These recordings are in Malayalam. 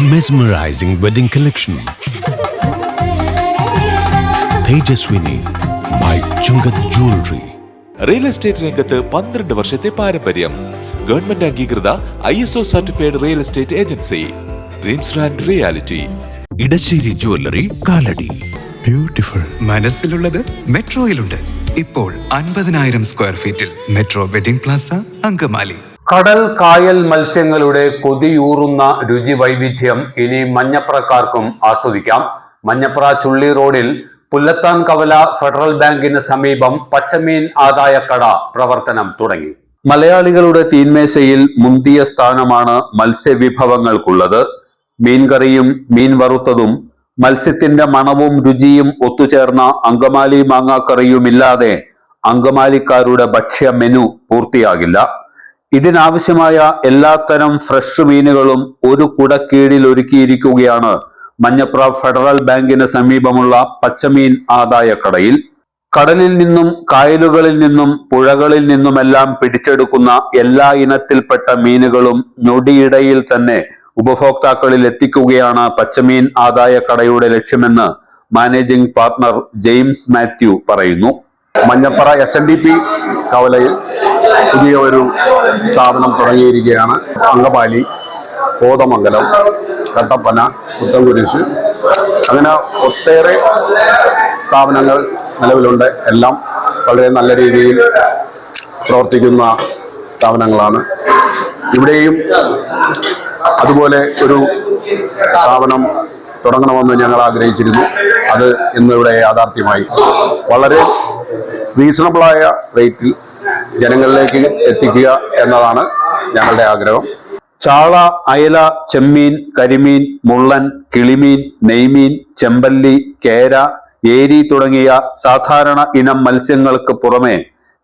Mesmerizing wedding collection. Tejaswini by Chungat Jewelry. Real estate രംഗത്ത് പന്ത്രണ്ട് വർഷത്തെ പാരമ്പര്യം. ഗവൺമെന്റ് അംഗീകൃത I S O certified real estate agency dreams and reality Edassery jewellery Kalady. Beautiful മനസ്സിലുള്ളത് മെട്രോയിലുണ്ട് ഇപ്പോൾ അൻപതിനായിരം സ്ക്വയർ ഫീറ്റിൽ മെട്രോ വെഡിംഗ് പ്ലാസ അങ്കമാലി. കടൽ കായൽ മത്സ്യങ്ങളുടെ കൊതിയൂറുന്ന രുചി വൈവിധ്യം ഇനി മഞ്ഞപ്രക്കാർക്കും ആസ്വദിക്കാം. മഞ്ഞപ്ര ചുള്ളി റോഡിൽ പുല്ലത്താൻ കവല ഫെഡറൽ ബാങ്കിന് സമീപം പച്ചമീൻ ആദായക്കട പ്രവർത്തനം തുടങ്ങി. മലയാളികളുടെ തീന്മേശയിൽ മുന്തിയ സ്ഥാനമാണ് മത്സ്യവിഭവങ്ങൾക്കുള്ളത്. മീൻകറിയും മീൻ വറുത്തതും മത്സ്യത്തിന്റെ മണവും രുചിയും ഒത്തുചേർന്ന അങ്കമാലി മാങ്ങാക്കറിയുമില്ലാതെ അങ്കമാലിക്കാരുടെ ഭക്ഷ്യ മെനു പൂർത്തിയാകില്ല. ഇതിനാവശ്യമായ എല്ലാത്തരം ഫ്രഷ് മീനുകളും ഒരു കുടക്കീഴിൽ ഒരുക്കിയിരിക്കുകയാണ്. മഞ്ഞപ്ര ഫെഡറൽ ബാങ്കിന് സമീപമുള്ള പച്ചമീൻ ആദായക്കടയിൽ. കടലിൽ നിന്നും കായലുകളിൽ നിന്നും പുഴകളിൽ നിന്നുമെല്ലാം പിടിച്ചെടുക്കുന്ന എല്ലാ ഇനത്തിൽപ്പെട്ട മീനുകളും ഞൊടിയിടയിൽ തന്നെ ഉപഭോക്താക്കളിൽ എത്തിക്കുകയാണ് പച്ചമീൻ ആദായക്കടയുടെ ലക്ഷ്യമെന്ന് മാനേജിംഗ് പാർട്ണർ ജെയിംസ് മാത്യു പറയുന്നു. Manjappara S N D P കവലയിൽ പുതിയ ഒരു സ്ഥാപനം തുടങ്ങിയിരിക്കുകയാണ്. അങ്കമാലി കോതമംഗലം കട്ടപ്പന കുത്തംകുരിശ് അങ്ങനെ ഒട്ടേറെ സ്ഥാപനങ്ങൾ നിലവിലുണ്ട്. എല്ലാം വളരെ നല്ല രീതിയിൽ പ്രവർത്തിക്കുന്ന സ്ഥാപനങ്ങളാണ്. ഇവിടെയും അതുപോലെ ഒരു സ്ഥാപനം തുടങ്ങണമെന്ന് ഞങ്ങൾ ആഗ്രഹിച്ചിരുന്നു. അത് ഇന്നിവിടെ യാഥാർത്ഥ്യമായി. വളരെ റീസണബിളായ റേറ്റിൽ ജനങ്ങളിലേക്ക് എത്തിക്കുക എന്നതാണ് ഞങ്ങളുടെ ആഗ്രഹം. ചാള അയല ചെമ്മീൻ കരിമീൻ മുള്ളൻ കിളിമീൻ നെയ്മീൻ ചെമ്പല്ലി കേര ഏരി തുടങ്ങിയ സാധാരണ ഇനം മത്സ്യങ്ങൾക്ക് പുറമെ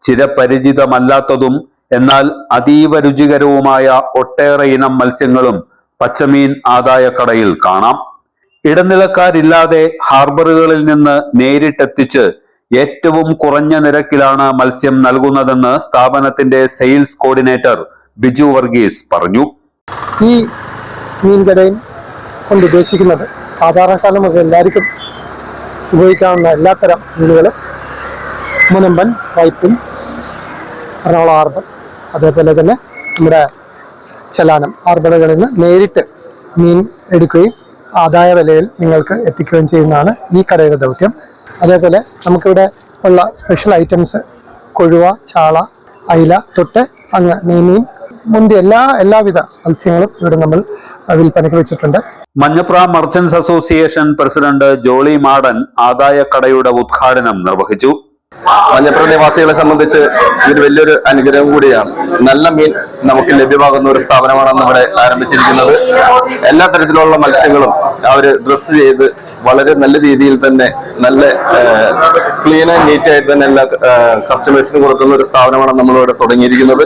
ചിരപരിചിതമല്ലാത്തതും എന്നാൽ അതീവ രുചികരവുമായ ഒട്ടേറെ ഇനം മത്സ്യങ്ങളും പച്ചമീൻ ആദായക്കടയിൽ കാണാം. ഇടനിലക്കാരില്ലാതെ ഹാർബറുകളിൽ നിന്ന് നേരിട്ടെത്തിച്ച് ഏറ്റവും കുറഞ്ഞ നിരക്കിലാണ് മത്സ്യം നൽകുന്നതെന്ന് സ്ഥാപനത്തിന്റെ സെയിൽസ് കോർഡിനേറ്റർ ബിജു വർഗീസ് പറഞ്ഞു. ഈ മീൻകടയിൽ കൊണ്ട് ഉദ്ദേശിക്കുന്നത് സാധാരണക്കാരൻ മുതൽ എല്ലാവർക്കും ഉപയോഗിക്കാവുന്ന എല്ലാത്തരം മീനുകളും മുനമ്പൻ വൈപ്പിൻ എറണാകുളം ആർബൻ അതേപോലെ തന്നെ നമ്മുടെ ചെലാനം ഹാർബറുകളിൽ നിന്ന് നേരിട്ട് മീൻ എടുക്കുകയും ആദായ വിലയിൽ നിങ്ങൾക്ക് എത്തിക്കുകയും ചെയ്യുന്നതാണ് ഈ കടയുടെ ദൗത്യം. അതേപോലെ നമുക്കിവിടെ ഉള്ള സ്പെഷ്യൽ ഐറ്റംസ് കൊഴുവ ചാള അയില തൊട്ട് അങ്ങ് നെയ്മീൻ മുന്തി എല്ലാ എല്ലാവിധ മത്സ്യങ്ങളും ഇവിടെ നമ്മൾ വിൽപ്പനയ്ക്ക് വെച്ചിട്ടുണ്ട്. Manjapra merchants association president Jolly Madan ആദായക്കടയുടെ ഉദ്ഘാടനം നിർവഹിച്ചു. മഞ്ഞപ്ര നിവാസികളെ സംബന്ധിച്ച് ഇതൊരു വലിയൊരു അനുഗ്രഹം കൂടിയാണ്. നല്ല മീൻ നമുക്ക് ലഭ്യമാകുന്ന ഒരു സ്ഥാപനമാണ് ഇവിടെ ആരംഭിച്ചിരിക്കുന്നത്. എല്ലാ തരത്തിലുള്ള മത്സ്യങ്ങളും അവർ ഡ്രസ്സ് ചെയ്ത് വളരെ നല്ല രീതിയിൽ തന്നെ നല്ല ക്ലീൻ ആൻഡ് നീറ്റ് ആയിട്ട് തന്നെ എല്ലാ കസ്റ്റമേഴ്സിന് കൊടുക്കുന്ന ഒരു സ്ഥാപനമാണ് നമ്മളിവിടെ തുടങ്ങിയിരിക്കുന്നത്.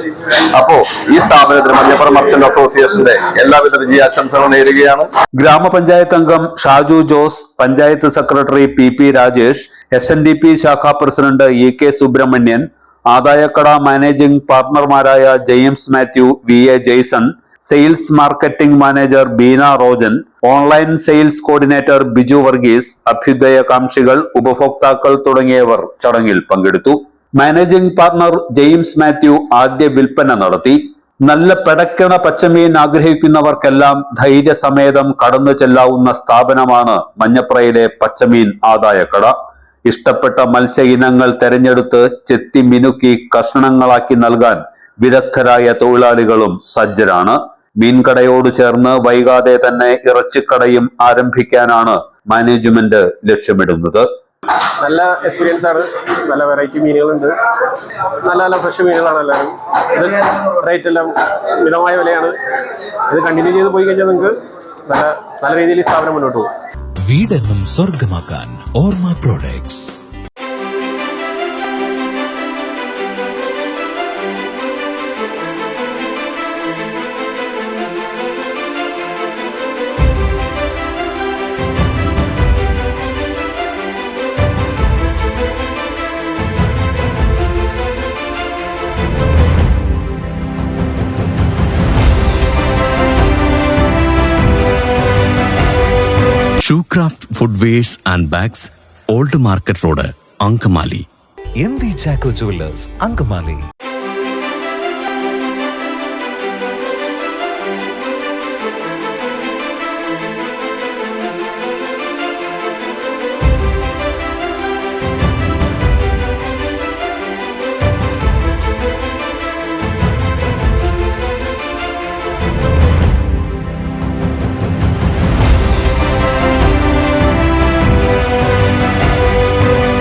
അപ്പോ ഈ സ്ഥാപനത്തിന് മഞ്ഞപ്പുറം മർച്ചന്റ് അസോസിയേഷന്റെ എല്ലാവിധ വിജയാശംസകളും നേരുകയാണ്. ഗ്രാമപഞ്ചായത്ത് അംഗം Shaju Jose panchayat secretary P P Rajesh S N D P ശാഖാ പ്രസിഡന്റ് ഇ കെ സുബ്രഹ്മണ്യൻ ആദായക്കട managing പാർട്ണർമാരായ James Mathew V A Jaison sales marketing manager Beena Rojan online sales coordinator Biju Varghese അഭ്യുദയകാംക്ഷികൾ ഉപഭോക്താക്കൾ തുടങ്ങിയവർ ചടങ്ങിൽ പങ്കെടുത്തു. മാനേജിംഗ് പാർട്ണർ ജെയിംസ് മാത്യു ആദ്യ വിൽപ്പന നടത്തി. നല്ല പെടക്കണ പച്ചമീൻ ആഗ്രഹിക്കുന്നവർക്കെല്ലാം ധൈര്യസമേതം കടന്നു ചെല്ലാവുന്ന സ്ഥാപനമാണ് മഞ്ഞപ്രയിലെ പച്ചമീൻ ആദായക്കട. ഇഷ്ടപ്പെട്ട മത്സ്യ ഇനങ്ങൾ തെരഞ്ഞെടുത്ത് ചെത്തി മിനുക്കി കഷ്ണങ്ങളാക്കി നൽകാൻ വിദഗ്ധരായ തൊഴിലാളികളും സജ്ജരാണ്. മീൻകടയോട് ചേർന്ന് വൈകാതെ തന്നെ ഇറച്ചിക്കടയും ആരംഭിക്കാനാണ് മാനേജ്മെന്റ് ലക്ഷ്യമിടുന്നത്. നല്ല എക്സ്പീരിയൻസ് ആണ്. നല്ല വെറൈറ്റി മീനുകളുണ്ട്. നല്ല നല്ല ഫ്രഷ് മീനുകളാണ് എല്ലാവരും. ഇത് റേറ്റ് എല്ലാം മിതമായ വിലയാണ്. ഇത് കണ്ടിന്യൂ ചെയ്ത് പോയി കഴിഞ്ഞാൽ നിങ്ങൾക്ക് നല്ല നല്ല രീതിയിൽ സ്ഥാപനം മുന്നോട്ട് പോകും. വീടെന്നും സ്വർഗമാക്കാൻ Orma products Shoecraft footwears and bags old market road Angamaly M V Chacko jewellers Angamaly